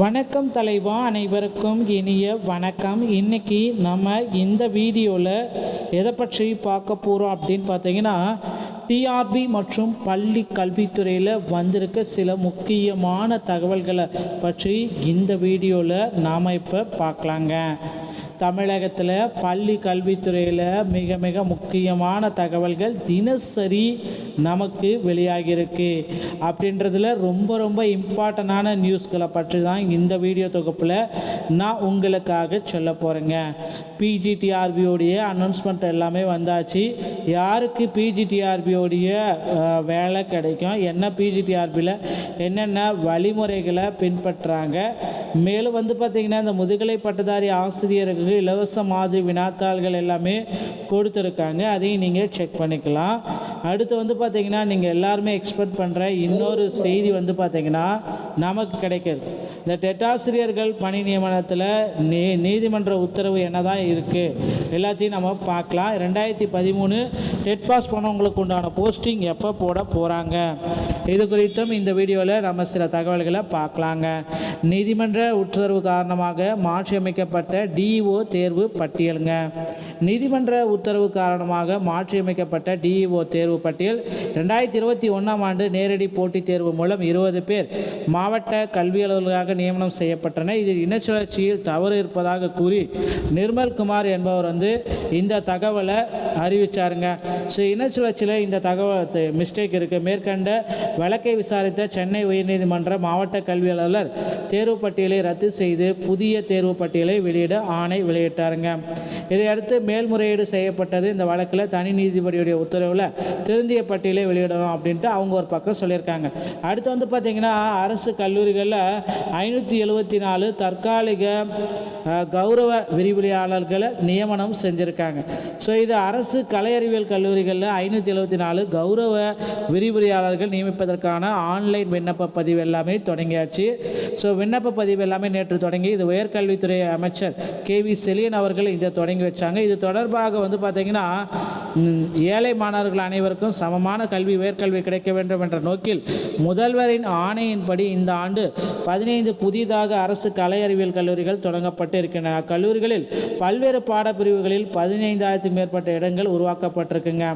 வணக்கம் தலைவா அனைவருக்கும் இனிய வணக்கம். இன்னைக்கு நம்ம இந்த வீடியோவில் எதை பற்றி பார்க்க போகிறோம் அப்படின்னு பார்த்தீங்கன்னா டிஆர்பி மற்றும் பள்ளி கல்வித்துறையில் வந்திருக்க சில முக்கியமான தகவல்களை பற்றி இந்த வீடியோவில் நாம் இப்போ பார்க்கலாங்க. தமிழகத்தில் பள்ளி கல்வித்துறையில் மிக மிக முக்கியமான தகவல்கள் தினசரி நமக்கு வெளியாகியிருக்கு. அப்படின்றதுல ரொம்ப ரொம்ப இம்பார்ட்டண்டான நியூஸ்களை பற்றி தான் இந்த வீடியோ தொகுப்பில் நான் உங்களுக்காக சொல்ல போகிறேங்க பிஜிடிஆர்பியோடைய அனௌன்ஸ்மெண்ட் எல்லாமே வந்தாச்சு. யாருக்கு பிஜிடிஆர்பியோடைய வேலை கிடைக்கும்? என்ன பிஜிடிஆர்பியில் என்னென்ன வழிமுறைகளை பின்பற்றுறாங்க மேலும் வந்து பார்த்திங்கன்னா இந்த முதுகலை பட்டதாரி ஆசிரியர்களுக்கு இலவச மாதிரி வினாத்தாள்கள் எல்லாமே கொடுத்துருக்காங்க. அதையும் நீங்கள் செக் பண்ணிக்கலாம். அடுத்து வந்து பார்த்திங்கன்னா நீங்கள் எல்லாருமே எக்ஸ்பெக்ட் பண்ணுற இன்னொரு செய்தி வந்து பார்த்திங்கன்னா நமக்கு கிடைக்கிறது. இந்த டெட்டாசிரியர்கள் பணி நியமனத்தில் நீ நீதிமன்ற உத்தரவு என்ன தான் இருக்குது எல்லாத்தையும் நம்ம பார்க்கலாம். ரெண்டாயிரத்தி பதிமூணு டெட் பாஸ் பண்ணவங்களுக்கு உண்டான போஸ்டிங் எப்போ போட போகிறாங்க இது குறித்தும் இந்த வீடியோவில் நம்ம சில தகவல்களை பார்க்கலாங்க. நீதிமன்ற உத்தரவு காரணமாக மாற்றியமைக்கப்பட்ட டிஇஓ தேர்வு பட்டியலுங்க. நீதிமன்ற உத்தரவு காரணமாக மாற்றியமைக்கப்பட்ட டிஇஓ தேர்வு பட்டியல் ரெண்டாயிரத்தி இருபத்தி ஒன்றாம் ஆண்டு நேரடி போட்டித் தேர்வு மூலம் இருபது பேர் மாவட்ட கல்வி நியமனம் செய்யப்பட்டன. இதில் இனச்சுழற்சியில் தவறு இருப்பதாக கூறி நிர்மல் குமார் என்பவர் வந்து இந்த தகவலை அறிவிச்சாருங்க. ஸோ இனச்சுழற்சியில் இந்த தகவல் மிஸ்டேக் இருக்குது மேற்கண்ட வழக்கை விசாரித்த சென்னை உயர்நீதிமன்ற மாவட்ட கல்வி அலுவலர் தேர்வு பட்டியலை ரத்து செய்து புதிய தேர்வு பட்டியலை வெளியிட ஆணை வெளியிட்டாருங்க. இதையடுத்து மேல்முறையீடு செய்யப்பட்டது. இந்த வழக்கில் தனி நீதிபதியுடைய உத்தரவில் திருந்திய பட்டியலை வெளியிடணும் அப்படின்ட்டு அவங்க ஒரு பக்கம் சொல்லியிருக்காங்க. அடுத்து வந்து பார்த்திங்கன்னா அரசு கல்லூரிகளில் ஐநூற்றி எழுபத்தி நாலு தற்காலிக கௌரவ விரிவுரையாளர்களை நியமனம் செஞ்சுருக்காங்க. ஸோ இது அரசு கலை அறிவியல் கல்லூரிகளில் ஐநூற்றி எழுபத்தி நாலு கௌரவ விரிவுரையாளர்கள் நியமிப்பதற்கான ஆன்லைன் விண்ணப்ப பதிவு எல்லாமே தொடங்கியாச்சு. ஸோ விண்ணப்ப பதிவு எல்லாமே நேற்று தொடங்கி இது உயர்கல்வித்துறை அமைச்சர் கே வி செலியன் அவர்கள் இதை தொடங்கி வச்சாங்க. இது தொடர்பாக வந்து பார்த்திங்கன்னா ஏழை மாணவர்கள் அனைவருக்கும் சமமான கல்வி உயர்கல்வி கிடைக்க வேண்டும் என்ற நோக்கில் முதல்வரின் ஆணையின்படி இந்த ஆண்டு பதினைந்து புதிதாக அரசு கலை அறிவியல் கல்லூரிகள் தொடங்கப்பட்டு இருக்கின்றன. அக்கல்லூரிகளில் பல்வேறு பாடப்பிரிவுகளில் பதினைந்தாயிரத்துக்கும் மேற்பட்ட இடங்கள் உருவாக்கப்பட்டிருக்குங்க.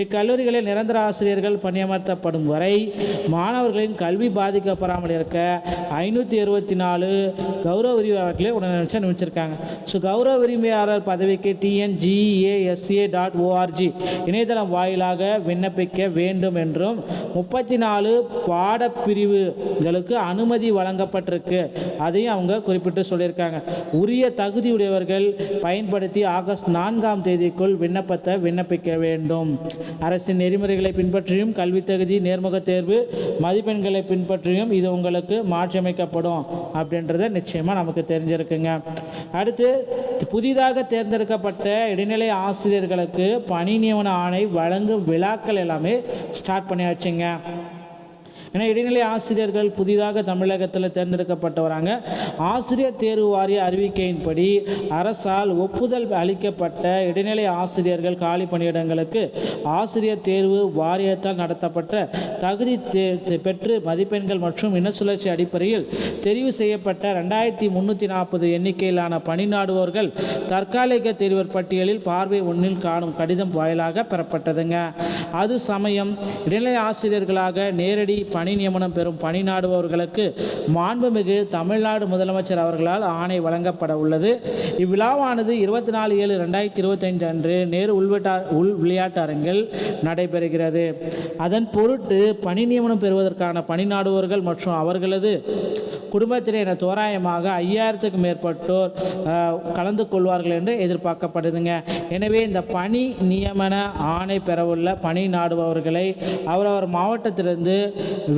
இக்கல்லூரிகளில் நிரந்தர ஆசிரியர்கள் பணியமர்த்தப்படும் வரை மாணவர்களின் கல்வி பாதிக்கப்படாமல் இருக்க ஐநூற்றி இருபத்தி நாலு கௌரவ உரிமையாளர்களை உடனடியாக நியமிச்சிருக்காங்க. ஸோ கௌரவ உரிமையாளர் பதவிக்கு டிஎன்ஜிஏஎஸ்ஏ டாட் ஓஆர்ஜி இணையதளம் வாயிலாக விண்ணப்பிக்க வேண்டும் என்றும் முப்பத்தி நாலு பாடப்பிரிவுகளுக்கு அனுமதி வழங்கப்பட்டிருக்கு. அதையும் அவங்க குறிப்பிட்டு சொல்லியிருக்காங்க. உரிய தகுதியுடையவர்கள் பயன்படுத்தி ஆகஸ்ட் நான்காம் தேதிக்குள் விண்ணப்பத்தை விண்ணப்பிக்க வேண்டும். அரசின் நெறிமுறைகளை பின்பற்றியும் கல்வி தகுதி நேர்முக தேர்வு மதிப்பெண்களை பின்பற்றியும் இது உங்களுக்கு மாற்றியமைக்கப்படும் அப்படின்றத நிச்சயமாக நமக்கு தெரிஞ்சிருக்குங்க. அடுத்து புதிதாக தேர்ந்தெடுக்கப்பட்ட இடைநிலை ஆசிரியர்களுக்கு பணி நியமன ஆணை வழங்கும் விழாக்கள் எல்லாமே ஸ்டார்ட் பண்ணியாச்சுங்க. ஏன்னா இடைநிலை ஆசிரியர்கள் புதிதாக தமிழகத்தில் தேர்ந்தெடுக்கப்பட்டு வராங்க ஆசிரியர் தேர்வு வாரிய அறிவிக்கையின்படி அரசால் ஒப்புதல் அளிக்கப்பட்ட இடைநிலை ஆசிரியர்கள் காலி பணியிடங்களுக்கு ஆசிரியர் தேர்வு வாரியத்தால் நடத்தப்பட்ட தகுதி தே- பெற்று மதிப்பெண்கள் மற்றும் இனச்சுழற்சி அடிப்படையில் தெரிவு செய்யப்பட்ட ரெண்டாயிரத்தி முந்நூற்றி நாற்பது எண்ணிக்கையிலான பணி நாடுவோர்கள் தற்காலிக தேர்வர் பட்டியலில் பார்வை ஒன்றில் காணும் கடிதம் வாயிலாக பெறப்பட்டதுங்க. அது சமயம் இடைநிலை ஆசிரியர்களாக நேரடி பணி நியமனம் பெறும் பணி நாடுபவர்களுக்கு மாண்புமிகு தமிழ்நாடு முதலமைச்சர் அவர்களால் ஆணை வழங்கப்பட உள்ளது. இவ்விழாவானது இருபத்தி நாலு ஏழு ரெண்டாயிரத்தி இருபத்தைந்து அன்று நேரு உள்வெட்டா உள் விளையாட்டு அரங்கில் நடைபெறுகிறது. அதன் பொருட்டு பணி நியமனம் பெறுவதற்கான பணி நாடுபவர்கள் மற்றும் அவர்களது குடும்பத்தினர் என தோராயமாக ஐயாயிரத்துக்கு மேற்பட்டோர் கலந்து கொள்வார்கள் என்று எதிர்பார்க்கப்படுதுங்க. எனவே இந்த பணி நியமன ஆணை பெறவுள்ள பணி நாடுபவர்களை அவரவர் மாவட்டத்திலிருந்து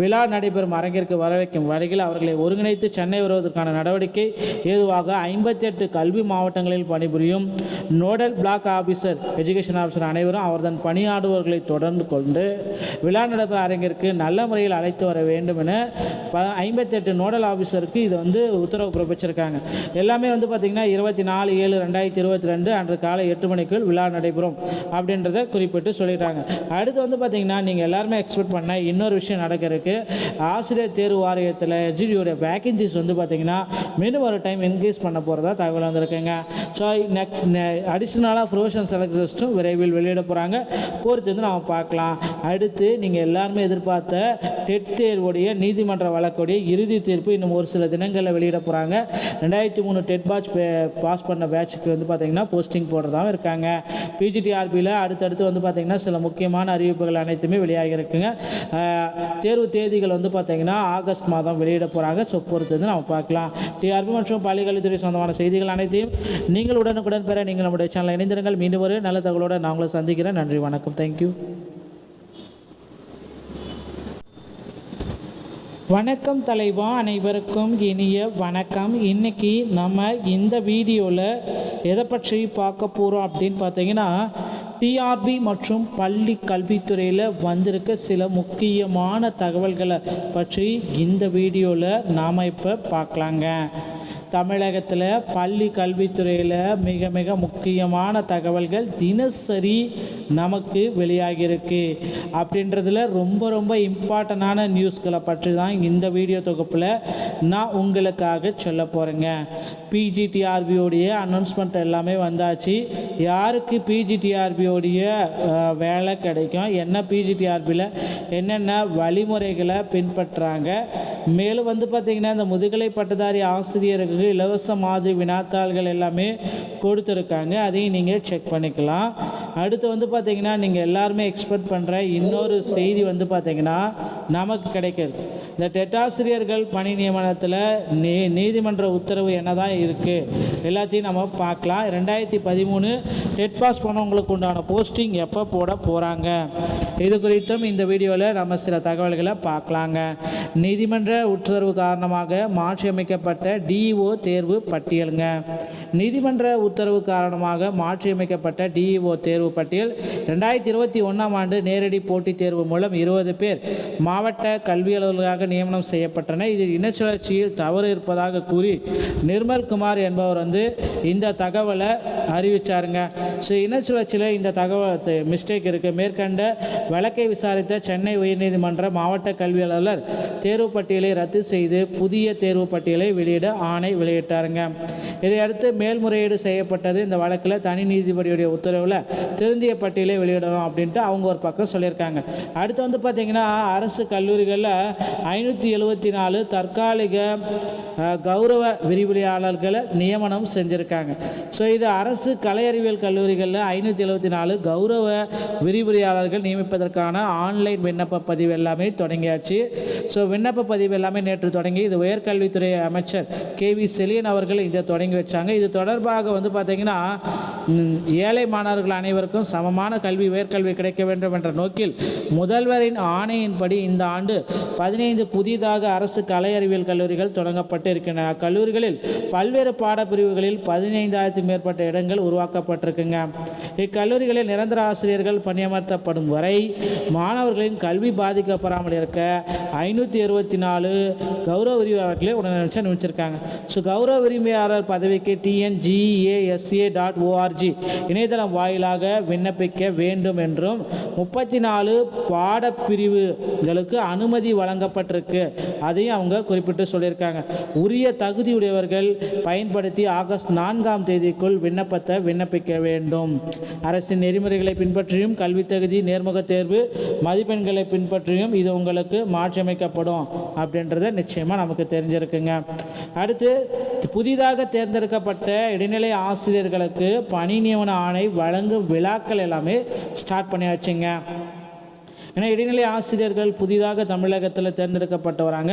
விழா நடைபெறும் அரங்கிற்கு வரவைக்கும் வழியில் அவர்களை ஒருங்கிணைத்து சென்னை வருவதற்கான நடவடிக்கை ஏதுவாக ஐம்பத்தி எட்டு கல்வி மாவட்டங்களில் பணிபுரியும் nodal block officer education officer அனைவரும் அவர்தன் பணியாடுபவர்களை தொடர்ந்து கொண்டு விழா நடைபெறும் அரங்கிற்கு நல்ல முறையில் அழைத்து வர வேண்டும் என ஐம்பத்தி ஐம்பத்தெட்டு நோடல் ஆபீசர் ஆஃபீஸருக்கு இது வந்து உத்தரவு பிறப்பிச்சிருக்காங்க. எல்லாமே வந்து பார்த்திங்கன்னா இருபத்தி நாலு ஏழு ரெண்டாயிரத்தி இருபத்தி ரெண்டு அன்று காலை எட்டு மணிக்குள் விழா நடைபெறும் அப்படின்றத குறிப்பிட்டு சொல்லிட்டாங்க. அடுத்து வந்து பார்த்திங்கன்னா நீங்கள் எல்லாருமே எக்ஸ்பெக்ட் பண்ண இன்னொரு விஷயம் நடக்கிறதுக்கு ஆசிரியர் தேர்வு வாரியத்தில் எஜிடியோடைய வேக்கன்சிஸ் வந்து பார்த்திங்கன்னா மினிமம் ஒரு டைம் இன்க்ரீஸ் பண்ண போகிறதா தகவல் வந்திருக்குங்க. ஸோ நெக்ஸ்ட் அடிஷ்னலாக ப்ரொஃபஷனல் செலக்ட் விரைவில் வெளியிட போகிறாங்க போகிறது வந்து நம்ம பார்க்கலாம். அடுத்து நீங்கள் எல்லாருமே எதிர்பார்த்த டெட் தேர்வுடைய நீதிமன்ற வழக்குடைய இறுதி தீர்ப்பு இன்னும் ஒரு சில தினங்களில் வெளியிட போகிறாங்க ரெண்டாயிரத்தி மூணு டெட் பாட்ச் பாஸ் பண்ண பேட்சுக்கு வந்து பார்த்திங்கன்னா போஸ்டிங் போடுறதாகவும் இருக்காங்க. பிஜிடிஆர்பியில் அடுத்தடுத்து வந்து பார்த்திங்கன்னா சில முக்கியமான அறிவிப்புகள் அனைத்துமே வெளியாகி இருக்குங்க. தேர்வு தேதிகள் வந்து பார்த்திங்கன்னா ஆகஸ்ட் மாதம் வெளியிட போகிறாங்க ஸோ பொறுத்து வந்து நம்ம பார்க்கலாம். டிஆர்பி மற்றும் பள்ளிக்கல்வித்துறை சொந்தமான செய்திகள் அனைத்தையும் நீங்கள் உடனுக்குடன் பெற நீங்கள் நம்முடைய சேனல் இணைந்திருங்கள். மீண்டும் ஒரு நல்ல தகவலோடு நான் உங்களை சந்திக்கிறேன். நன்றி வணக்கம். தேங்க்யூ வணக்கம் தலைவா அனைவருக்கும் இனிய வணக்கம். இன்னைக்கு நம்ம இந்த வீடியோவில் எதை பற்றி பார்க்க போகிறோம் அப்படின்னு பார்த்தீங்கன்னா டிஆர்பி மற்றும் பள்ளி கல்வித்துறையில் வந்திருக்க சில முக்கியமான தகவல்களை பற்றி இந்த வீடியோவில் நாம் இப்போ பார்க்கலாங்க. தமிழகத்தில் பள்ளி கல்வித்துறையில் மிக மிக முக்கியமான தகவல்கள் தினசரி நமக்கு வெளியாகியிருக்கு. அப்படின்றதுல ரொம்ப ரொம்ப இம்பார்ட்டண்டான நியூஸ்களை பற்றி தான் இந்த வீடியோ தொகுப்பில் நான் உங்களுக்காக சொல்ல போகிறேங்க பிஜிடிஆர்பியோடைய அனௌன்ஸ்மெண்ட் எல்லாமே வந்தாச்சு. யாருக்கு பிஜிடிஆர்பியோடைய வேலை கிடைக்கும்? என்ன பிஜிடிஆர்பியில் என்னென்ன வழிமுறைகளை பின்பற்றுறாங்க மேலும் வந்து பார்த்திங்கன்னா இந்த முதுகலை பட்டதாரி ஆசிரியருக்கு இலவச மாதிரி வினாத்தாள்கள் எல்லாமே கொடுத்துருக்காங்க. அதையும் நீங்கள் செக் பண்ணிக்கலாம். அடுத்து வந்து பார்த்திங்கன்னா நீங்கள் எல்லாருமே எக்ஸ்பெக்ட் பண்ணுற இன்னொரு செய்தி வந்து பார்த்திங்கன்னா நமக்கு கிடைக்கிறது. இந்த டெட்டாசிரியர்கள் பணி நியமனத்தில் நீ நீதிமன்ற உத்தரவு என்ன தான் இருக்குது எல்லாத்தையும் நம்ம பார்க்கலாம். ரெண்டாயிரத்தி பதிமூணு டெட் பாஸ் பண்ணவங்களுக்கு உண்டான போஸ்டிங் எப்போ போட போகிறாங்க இது குறித்தும் இந்த வீடியோவில் நம்ம சில தகவல்களை பார்க்கலாங்க. நீதிமன்ற உத்தரவு காரணமாக மாற்றியமைக்கப்பட்ட டிஇஓ தேர்வு பட்டியலுங்க. நீதிமன்ற உத்தரவு காரணமாக மாற்றியமைக்கப்பட்ட டிஇஓ தேர்வு பட்டியல் ரெண்டாயிரத்தி இருபத்தி ஒன்றாம் ஆண்டு நேரடி போட்டித் தேர்வு மூலம் இருபது பேர் மாவட்ட கல்வி அலுவலராக நியமனம் செய்யப்பட்டன. இதில் இனச்சுழற்சியில் தவறு இருப்பதாக கூறி நிர்மல் குமார் என்பவர் வந்து இந்த தகவலை அறிவிச்சாருங்க. ஸோ இனச்சுழற்சியில் இந்த தகவல் மிஸ்டேக் இருக்குது மேற்கண்ட வழக்கை விசாரித்த சென்னை உயர்நீதிமன்ற மாவட்ட கல்வி அலுவலர் தேர்வு பட்டியலை ரத்து செய்து புதிய தேர்வு பட்டியலை வெளியிட ஆணை வெளியிட்டாருங்க. இதையடுத்து மேல்முறையீடு செய்யப்பட்டது. இந்த வழக்கில் தனி நீதிபதியுடைய உத்தரவில் திருந்திய பட்டியலை வெளியிடணும் அப்படின்ட்டு அவங்க ஒரு பக்கம் சொல்லியிருக்காங்க. அடுத்து வந்து பார்த்திங்கன்னா அரசு கல்லூரிகளில் ஐநூற்றி எழுபத்தி நாலு தற்காலிக கௌரவ விரிவுரையாளர்களை நியமனம் செஞ்சுருக்காங்க. ஸோ இது அரசு கலை அறிவியல் கல்லூரிகளில் ஐநூற்றி எழுபத்தி நாலு கௌரவ விரிவுரையாளர்கள் நியமிப்பதற்கான ஆன்லைன் விண்ணப்ப பதிவு எல்லாமே தொடங்கியாச்சு. ஸோ விண்ணப்ப பதிவு எல்லாமே நேற்று தொடங்கி இது உயர்கல்வித்துறை அமைச்சர் கே வி செலியன் அவர்கள் இதை தொடங்கி வச்சாங்க. இது தொடர்பாக வந்து பார்த்திங்கன்னா ஏழை மாணவர்கள் அனைவருக்கும் சமமான கல்வி உயர்கல்வி கிடைக்க வேண்டும் என்ற நோக்கில் முதல்வரின் ஆணையின்படி இந்த ஆண்டு பதினைந்து புதிதாக அரசு கலை அறிவியல் கல்லூரிகள் தொடங்கப்பட்டு இருக்கின்றன அக்கல்லூரிகளில் பல்வேறு பாடப்பிரிவுகளில் பதினைந்தாயிரத்தி மேற்பட்ட இடங்கள் உருவாக்கப்பட்டிருக்குங்க. இக்கல்லூரிகளில் நிரந்தர ஆசிரியர்கள் பணியமர்த்தப்படும் வரை மாணவர்களின் கல்வி பாதிக்கப்படாமல் இருக்க ஐநூற்றி இருபத்தி நாலு கௌரவ உரிமையாளர்களை உடனடியாக நியமிச்சிருக்காங்க. ஸோ கௌரவ உரிமையாளர் பதவிக்கு டிஎன்ஜிஏஎஸ்ஏ டாட் ஓஆர்ஜி இணையதளம் வாயிலாக விண்ணப்பிக்க வேண்டும் என்றும் முப்பத்தி நாலு பாடப்பிரிவுகளுக்கு அனுமதி வழங்கப்பட்டிருக்கு. அதையும் அவங்க குறிப்பிட்டு சொல்லியிருக்காங்க. உரிய தகுதியுடையவர்கள் பயன்படுத்தி ஆகஸ்ட் நான்காம் தேதிக்குள் விண்ணப்பத்தை விண்ணப்பிக்க வேண்டும். அரசின் நெறிமுறைகளை பின்பற்றியும் கல்வி தகுதி நேர்முக தேர்வு மதிப்பெண்களை பின்பற்றியும் இது உங்களுக்கு மாற்றியமைக்கப்படும் அப்படின்றத நிச்சயமாக நமக்கு தெரிஞ்சிருக்குங்க. அடுத்து புதிதாக தேர்ந்தெடுக்கப்பட்ட இடைநிலை ஆசிரியர்களுக்கு பணி நியமன ஆணை வழங்கும் விழாக்கள் எல்லாமே ஸ்டார்ட் பண்ணியாச்சுங்க. ஏன்னா இடைநிலை ஆசிரியர்கள் புதிதாக தமிழகத்தில் தேர்ந்தெடுக்கப்பட்டு வராங்க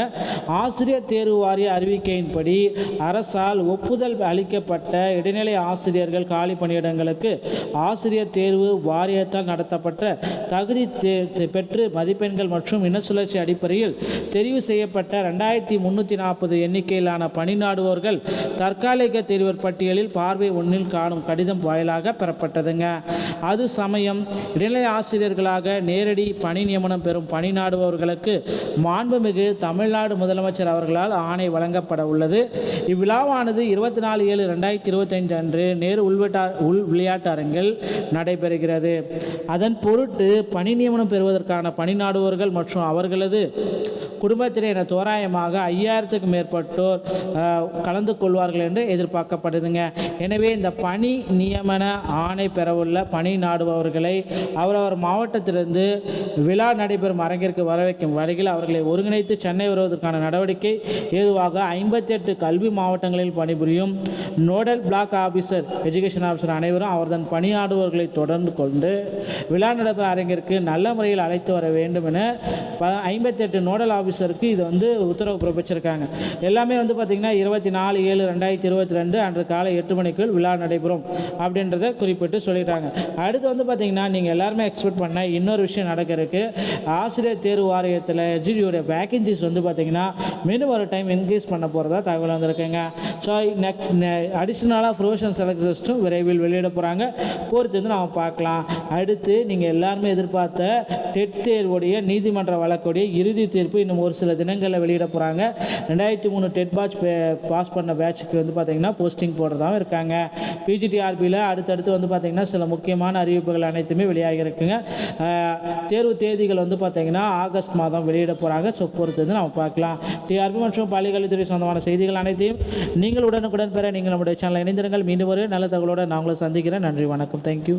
ஆசிரியர் தேர்வு வாரிய அறிவிக்கையின்படி அரசால் ஒப்புதல் அளிக்கப்பட்ட இடைநிலை ஆசிரியர்கள் காலி பணியிடங்களுக்கு ஆசிரியர் தேர்வு வாரியத்தால் நடத்தப்பட்ட தகுதி தே- பெற்று மதிப்பெண்கள் மற்றும் இன சுழற்சி அடிப்படையில் தெரிவு செய்யப்பட்ட ரெண்டாயிரத்தி முந்நூற்றி நாற்பது எண்ணிக்கையிலான பணி நாடுவோர்கள் தற்காலிக தேர்வர் பட்டியலில் பார்வை ஒன்றில் காணும் கடிதம் வாயிலாக பெறப்பட்டதுங்க. அது சமயம் இடைநிலை ஆசிரியர்களாக நேரடி பணி நியமனம் பெறும் பணி நாடுபவர்களுக்கு மாண்புமிகு தமிழ்நாடு முதலமைச்சர் அவர்களால் ஆணை வழங்கப்பட உள்ளது. இவ்விழாவானது இருபத்தி நாலு ஏழு ரெண்டாயிரத்தி இருபத்தைந்து அன்று நேரு உள்வெட்டா உள் விளையாட்டு அரங்கில் நடைபெறுகிறது. அதன் பொருட்டு பணி நியமனம் பெறுவதற்கான பணி நாடுபவர்கள் மற்றும் அவர்களது குடும்பத்தினர் என தோராயமாக ஐயாயிரத்துக்கு மேற்பட்டோர் கலந்து கொள்வார்கள் என்று எதிர்பார்க்கப்படுதுங்க. எனவே இந்த பணி நியமன ஆணை பெறவுள்ள பணி நாடுபவர்களை அவரவர் மாவட்டத்திலிருந்து விழா நடைபெறும் அரங்கிற்கு வர வைக்கும் வகையில் அவர்களை ஒருங்கிணைத்து சென்னை வருவதற்கான நடவடிக்கை ஏதுவாக ஐம்பத்தி எட்டு கல்வி மாவட்டங்களில் பணிபுரியும் nodal block officer education officer அனைவரும் அவர்தன் பணியாடுபவர்களை தொடர்ந்து கொண்டு விழா நடைபெறும் அரங்கிற்கு நல்ல முறையில் அழைத்து வர வேண்டும் என ப ஐம்பத்தெட்டு நோடல் ஆஃபீஸருக்கு இது வந்து உத்தரவு பிறப்பிச்சிருக்காங்க. எல்லாமே வந்து பார்த்திங்கன்னா இருபத்தி நாலு ஏழு ரெண்டாயிரத்தி இருபத்தி ரெண்டு அன்று காலை எட்டு மணிக்குள் விழா நடைபெறும் அப்படின்றத குறிப்பிட்டு சொல்லிட்டாங்க. அடுத்து வந்து பார்த்திங்கன்னா நீங்கள் எல்லாருமே எக்ஸ்பெக்ட் பண்ண இன்னொரு விஷயம் நடக்க இருக்கு. ஆசிரியர் தேர்வு வாரியத்தில் எஜிடியோடைய வேகன்சிஸ் வந்து பார்த்திங்கன்னா மினிமம் ஒரு டைம் இன்க்ரீஸ் பண்ண போகிறதா தகவல் வந்திருக்குங்க. ஸோ நெக்ஸ்ட் அடிஷ்னலாக ப்ரொஃபஷனல் செலக்ஷன்ஸும் விரைவில் வெளியிட போகிறாங்க போகிறது வந்து நம்ம பார்க்கலாம். அடுத்து நீங்கள் எல்லாருமே எதிர்பார்த்த டெட் தேர்வுடைய நீதிமன்ற வழக்குடைய இறுதி தீர்ப்பு இன்னும் ஒரு சில தினங்களில் வெளியிட போகிறாங்க ரெண்டாயிரத்தி மூணு டெட் பாட்ச் பாஸ் பண்ண பேட்சுக்கு வந்து பார்த்திங்கன்னா போஸ்டிங் போடுறதாகவும் இருக்காங்க. பிஜிடிஆர்பியில் அடுத்தடுத்து வந்து பார்த்திங்கன்னா சில முக்கியமான அறிவிப்புகள் அனைத்துமே வெளியாகி இருக்குங்க. தேர்வு தேதிகள் வந்து பார்த்திங்கன்னா ஆகஸ்ட் மாதம் வெளியிட போகிறாங்க ஸோ பொறுத்து வந்து நம்ம பார்க்கலாம். டிஆர்பி மற்றும் பள்ளிக்கல்வித்துறை சொந்தமான செய்திகள் அனைத்தையும் நீங்கள் உடனுக்குடன் பெற நீங்கள் நம்முடைய சேனலை இணைந்திருங்கள். மீண்டும் ஒரு நல்ல தகவலோடு நான் உங்களை சந்திக்கிறேன். நன்றி வணக்கம். தேங்க்யூ